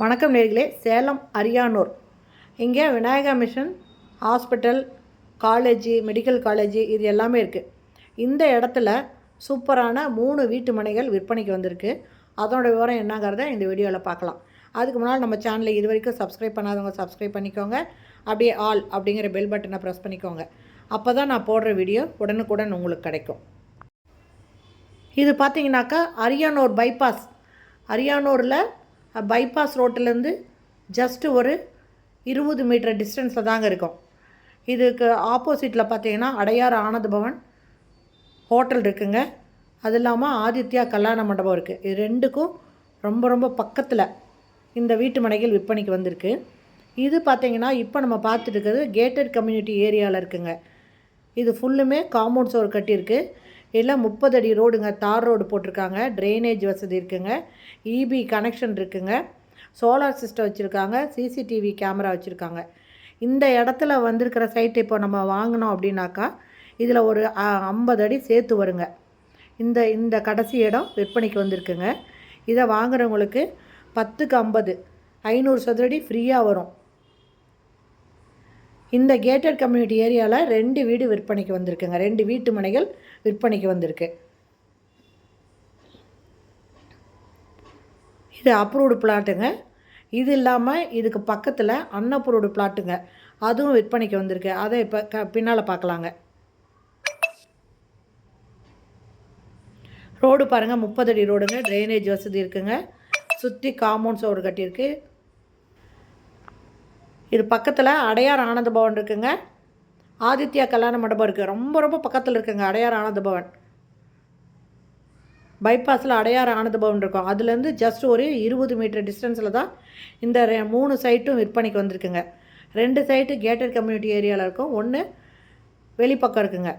வணக்கம் நேர்களே சேலம் அரியானூர். இங்கே Vinayaka mission hospital college medical college இது எல்லாமே இருக்குது இந்த இடத்துல சூப்பரான மூணு வீட்டு மனைகள் விற்பனைக்கு வந்திருக்கு. அதோட விவரம் என்னங்கிறத இந்த வீடியோவில் பார்க்கலாம். அதுக்கு முன்னால் நம்ம சேனலை இது வரைக்கும் சப்ஸ்கிரைப் பண்ணாதவங்க சப்ஸ்கிரைப் பண்ணிக்கோங்க. அப்படியே ஆல் அப்படிங்கிற பெல் பட்டனை ப்ரெஸ் பண்ணிக்கோங்க. அப்போ தான் நான் போடுற வீடியோ உடனுக்குடன் உங்களுக்கு கிடைக்கும். இது பார்த்தீங்கன்னாக்கா அரியானூர் பைபாஸ் அரியானூரில் பைபாஸ் ரோட்டிலேருந்து ஜஸ்ட்டு ஒரு இருபது மீட்டர் டிஸ்டன்ஸில் தாங்க இருக்கும். இதுக்கு ஆப்போசிட்டில் பார்த்தீங்கன்னா அடையார் ஆனந்த பவன் ஹோட்டல் இருக்குங்க. அது இல்லாமல் ஆதித்யா கல்யாண மண்டபம் இருக்குது இது ரெண்டுக்கும் ரொம்ப ரொம்ப பக்கத்தில் இந்த வீட்டு மனைகள் விற்பனைக்கு வந்திருக்கு. இது பார்த்தீங்கன்னா இப்போ நம்ம பார்த்துட்டு இருக்கிறது கேட்டட் கம்யூனிட்டி ஏரியாவில் இருக்குங்க. இது ஃபுல்லுமே காம்பவுண்ட் சோர் கட்டியிருக்கு. எல்லாம் முப்பது அடி ரோடுங்க தார் ரோடு போட்டிருக்காங்க ட்ரைனேஜ் வசதி இருக்குங்க இபி கனெக்ஷன் இருக்குங்க சோலார் சிஸ்டம் வச்சுருக்காங்க சிசிடிவி கேமரா வச்சுருக்காங்க. இந்த இடத்துல வந்திருக்கிற சைட் இப்போ நம்ம வாங்கினோம் அப்படின்னாக்கா இதில் ஒரு ஐம்பது அடி சேர்த்து வருங்க. இந்த இந்த கடைசி இடம் விற்பனைக்கு வந்திருக்குங்க. இதை வாங்குறவங்களுக்கு பத்துக்கு ஐம்பது ஐநூறு சதுரடி ஃப்ரீயாக வரும். இந்த கேட்டட் கம்யூனிட்டி ஏரியாவில் ரெண்டு வீடு விற்பனைக்கு வந்திருக்குங்க. ரெண்டு வீட்டு மனைகள் விற்பனைக்கு வந்திருக்கு. இது அப்ரூவ்டு பிளாட்டுங்க இது இல்லாமல் இதுக்கு பக்கத்தில் அன்னப்ரூவ்டு பிளாட்டுங்க அதுவும் விற்பனைக்கு வந்திருக்கு. அதை இப்போ க பின்னால் பார்க்கலாங்க ரோடு பாருங்கள் முப்பது அடி ரோடுங்க. ட்ரைனேஜ் வசதி இருக்குங்க. சுற்றி காம்பவுண்ட் சோறு கட்டியிருக்கு. இது பக்கத்தில் அடையார் ஆனந்த பவன் இருக்குங்க. ஆதித்யா கல்யாண மண்டபம் இருக்குது ரொம்ப ரொம்ப பக்கத்தில் இருக்குங்க அடையார் ஆனந்த பவன். பைபாஸில் அடையார் ஆனந்த பவன் இருக்கும். அதுலேருந்து ஜஸ்ட் ஒரு இருபது மீட்டர் டிஸ்டன்ஸில் தான் இந்த ரெ- மூணு சைட்டும் விற்பனைக்கு வந்திருக்குங்க. ரெண்டு சைட்டு கேட்டட் கம்யூனிட்டி ஏரியாவில் இருக்கும். ஒன்று வெளிப்பக்கம் இருக்குங்க.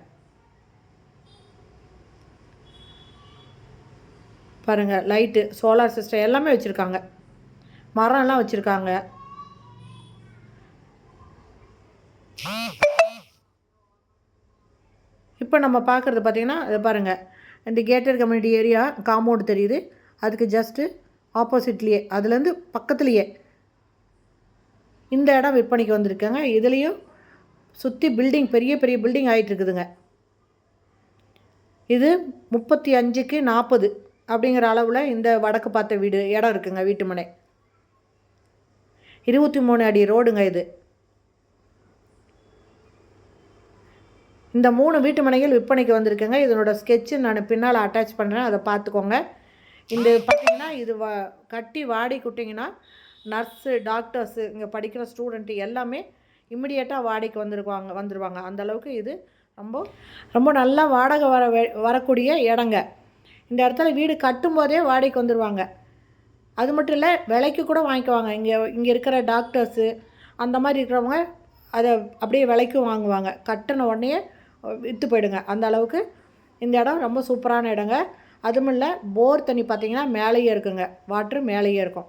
பாருங்கள் லைட்டு சோலார் சிஸ்டம் எல்லாமே வச்சுருக்காங்க. மரம்லாம் வச்சுருக்காங்க. இப்போ நம்ம பார்க்குறது பார்த்திங்கன்னா இதை பாருங்கள் இந்த கேட்டட் கம்யூனிட்டி ஏரியா காம்பவுண்ட் தெரியுது. அதுக்கு ஜஸ்ட்டு ஆப்போசிட்லேயே அதுலேருந்து பக்கத்துலேயே இந்த இடம் விற்பனைக்கு வந்திருக்காங்க. இதுலேயும் சுற்றி பில்டிங் பெரிய பெரிய பில்டிங் ஆகிட்டு இருக்குதுங்க இது முப்பத்தி அஞ்சுக்கு நாற்பது அப்படிங்கிற அளவில் இந்த வடக்கு பார்த்த வீடு இடம் இருக்குங்க வீட்டு மனை. இருபத்தி மூணு அடி ரோடுங்க இது. இந்த மூணு வீட்டு மனைகள் விற்பனைக்கு வந்திருக்குங்க. இதனோட ஸ்கெட்சு நான் பின்னால் அட்டாச் பண்ணுறேன் அதை பார்த்துக்கோங்க. இந்த பார்த்தீங்கன்னா இது வ கட்டி வாடி குட்டிங்கன்னா நர்ஸு டாக்டர்ஸு இங்கே படிக்கிற ஸ்டூடெண்ட்டு எல்லாமே இமிடியேட்டாக வாடகைக்கு வந்துருவாங்க. வந்துடுவாங்க அந்தளவுக்கு இது ரொம்ப ரொம்ப நல்லா வாடகை வர வரக்கூடிய இடங்க. இந்த இடத்துல வீடு கட்டும்போதே வாடகைக்கு வந்துடுவாங்க அது மட்டும் இல்லை விலைக்கு கூட வாங்கிக்குவாங்க. இங்கே இங்கே இருக்கிற டாக்டர்ஸு அந்த மாதிரி இருக்கிறவங்க அதை அப்படியே விலைக்கும் வாங்குவாங்க. கட்டின உடனே விற்று போயிடுங்க. அந்த அளவுக்கு இந்த இடம் ரொம்ப சூப்பரான இடங்க. அதுவும் இல்லை போர் தண்ணி பார்த்தீங்கன்னா மேலேயே இருக்குங்க. வாட்ரு மேலேயே இருக்கும்.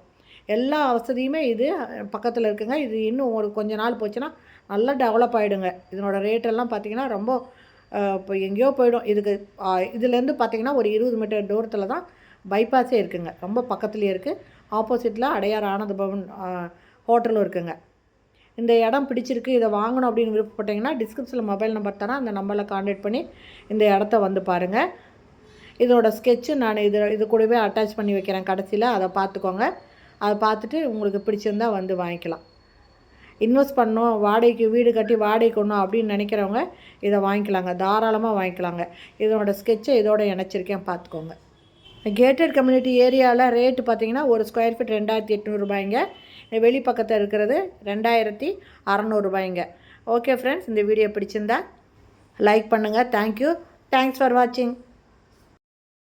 எல்லா வசதியுமே இது பக்கத்தில் இருக்குங்க. இது இன்னும் ஒரு கொஞ்ச நாள் போச்சுன்னா நல்லா டெவலப் ஆகிடுங்க இதனோட ரேட்டெல்லாம் பார்த்தீங்கன்னா ரொம்ப இப்போ எங்கேயோ போயிடும். இதுக்கு இதுலேருந்து பார்த்தீங்கன்னா ஒரு இருபது மீட்டர் தூரத்தில் தான் பைபாஸே இருக்குங்க. ரொம்ப பக்கத்துலேயே இருக்குது ஆப்போசிட்டில் அடையார் ஆனந்த பவன் ஹோட்டலும் இருக்குங்க. இந்த இடம் பிடிச்சிருக்கு இதை வாங்கணும் அப்படின்னு விருப்பப்பட்டீங்கன்னா டிஸ்கிரிப்ஷனில் மொபைல் நம்பர் தரேன். அந்த நம்பரில் காண்டாக்ட் பண்ணி இந்த இடத்த வந்து பாருங்கள் இதோட ஸ்கெட்சு நான் இது இது கூடவே அட்டாச் பண்ணி வைக்கிறேன். கடைசியில் அதை பார்த்துக்கோங்க. அதை பார்த்துட்டு உங்களுக்கு பிடிச்சிருந்தா வந்து வாங்கிக்கலாம். இன்வெஸ்ட் பண்ணோம் வாடகைக்கு வீடு கட்டி வாடகைக்கு ஒன்றும் அப்படின்னு நினைக்கிறவங்க இதை வாங்கிக்கலாங்க. தாராளமாக வாங்கிக்கலாங்க. இதனோட ஸ்கெட்சை இதோட இணைச்சிருக்கேன். பார்த்துக்கோங்க. கேட்டட் கம்யூனிட்டி ஏரியாவில் ரேட்டு பார்த்தீங்கன்னா ஒரு ஸ்கொயர் ஃபீட் ரெண்டாயிரத்தி எட்நூறுபாய்ங்க வெளி பக்கத்தில் இருக்கிறது ரெண்டாயிரத்தி அறநூறுபாய்ங்க ஓகே ஃப்ரெண்ட்ஸ் இந்த வீடியோ பிடிச்சிருந்தா லைக் பண்ணுங்கள் தேங்க்யூ தேங்க்ஸ் ஃபார் வாட்சிங்